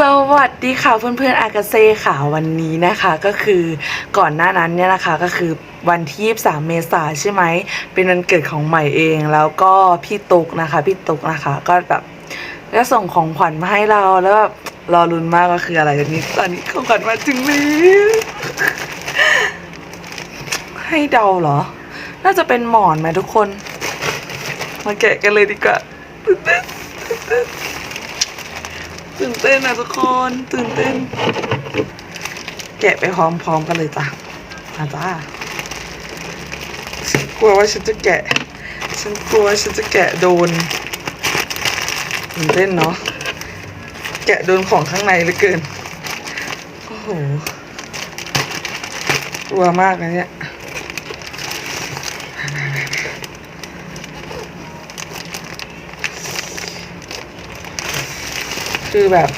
สวัสดีค่ะเพื่อนๆอากาเซ่ค่ะวันนี้นะคะก็คือก่อนหน้านั้นเนี่ยนะคะก็คือวันที่ 23 เมษาใช่ไหมเป็นวันเกิดของใหม่เอง แล้วก็พี่ตุกนะคะพี่ตุกนะคะ ก็แบบก็ส่งของขวัญมาให้เราแล้วแบบรอลุ้นมากก็คืออะไรตอนนี้ตอนนี้ของขวัญมาถึงแล้ให้เดาเหรอ น่าจะเป็นหมอนไหมทุกคน มาแกะกันเลยดีกว่า ตื่นเต้นนะทุกคนตื่นเต้น แกะไปพร้อมๆกันเลยจ้ะมาจ้ากลัวว่าฉันจะแกะ ฉันกลัวฉันจะแกะโดนตื่นเต้นเนาะแกะโดนของข้างในเหลือเกินโอ้โหกลัวมากนะเนี่ย คือแบบ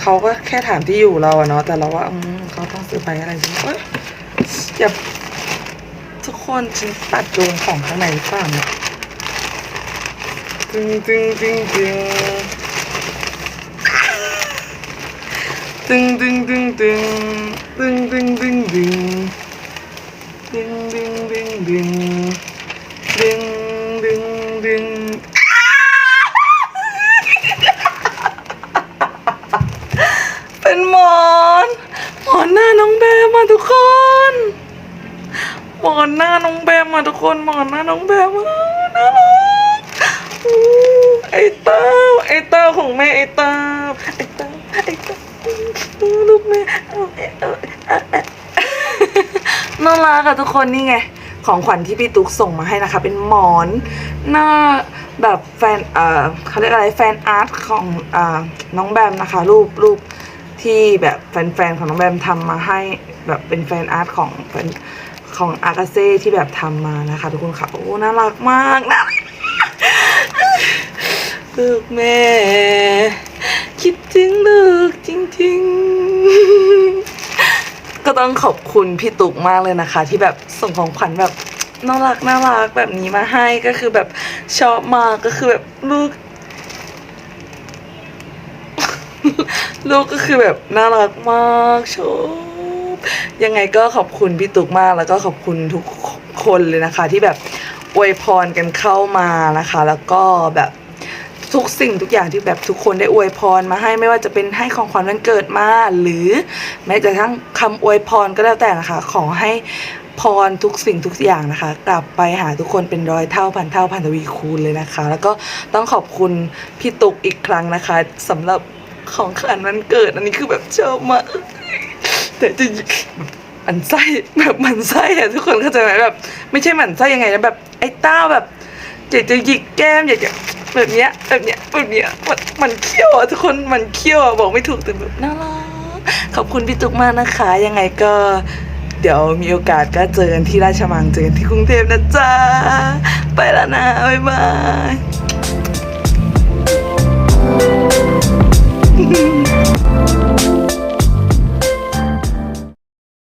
เขาก็แค่ถามที่อยู่เราอะเนาะแต่เราว่าเขาต้องซื้อไปอะไรจริงเอ้ยอย่าทุกคนฉันตัดโยงของข้างในหรือเปล่าเนี่ยจึงจึงจึงจึงตึงตึงตึงตึงตึงตึงตึงตึงตึงตึงตึงตึงตึงตึงตึง เป็นหมอนหมอนหน้าน้องแบมมาทุกคนหมอนหน้าน้องแบมมาทุกคนหมอนหน้าน้องแบมมาน่ารักอู้ไอเต้าไอเต้าของแม่ไอเต้าไอเต้าไอเต้าลูกแม่อาเอาเอาเอาน่ารักอะทุกคนนี่ไงของขวัญที่พี่ตุ๊กส่งมาให้นะคะ เป็นหมอนหน้าแบบแฟนเอ่อเขาเรียกอะไรแฟนอาร์ตของอน้องแบมนะคะ รูปรูป ที่แบบแฟนๆของน้องแบมทำมาให้แบบเป็นแฟนอาร์ตของแฟนของอากาเซ่ที่แบบทำมานะคะ ทุกคนค่ะ โอ้ น่ารักมากนะลูกแม่ คิดถึงลูกจริงๆ ก็ต้องขอบคุณพี่ตุกมากเลยนะคะ ที่แบบส่งของขวัญแบบน่ารักน่ารักแบบนี้มาให้ก็คือแบบชอบมากก็คือแบบลูก ลูกก็คือแบบน่ารักมากชอบยังไงก็ขอบคุณพี่ตุกมากแล้วก็ขอบคุณทุกคนเลยนะคะ ที่แบบอวยพรกันเข้ามานะคะ แล้วก็แบบทุกสิ่งทุกอย่างที่แบบทุกคนได้อวยพรมาให้ไม่ว่าจะเป็นให้ของขวัญวันเกิดมาหรือแม้แต่ทั้งคำอวยพรก็แล้วแต่นะคะ ขอให้พรทุกสิ่งทุกอย่างนะคะ กลับไปหาทุกคนเป็นร้อยเท่าพันเท่าพันทวีคูณเลยนะคะ แล้วก็ต้องขอบคุณพี่ตุกอีกครั้งนะคะสำหรับ ของขวัญวันเกิด อันนี้คือแบบชอบมากแต่จะมันไส้แบบมันไส้อะทุกคนเข้าใจไหมแบบ ไม่ใช่มันไส้ยังไงนะแบบไอ้เต้าแบบอยากจะหยิกแก้มอยากจะแบบเนี้ยแบบเนี้ยแบบเนี้ยมันมันเขี้ยวอะทุกคนมันเขี้ยวอะบอกไม่ถูกแต่แบบน่ารักขอบคุณพี่ตุกมากนะคะ ยังไงก็เดี๋ยวมีโอกาสก็เจอกันที่ราชมังเจอกันที่กรุงเทพนะจ๊ะ ไปแล้วนะ บ๊ายบาย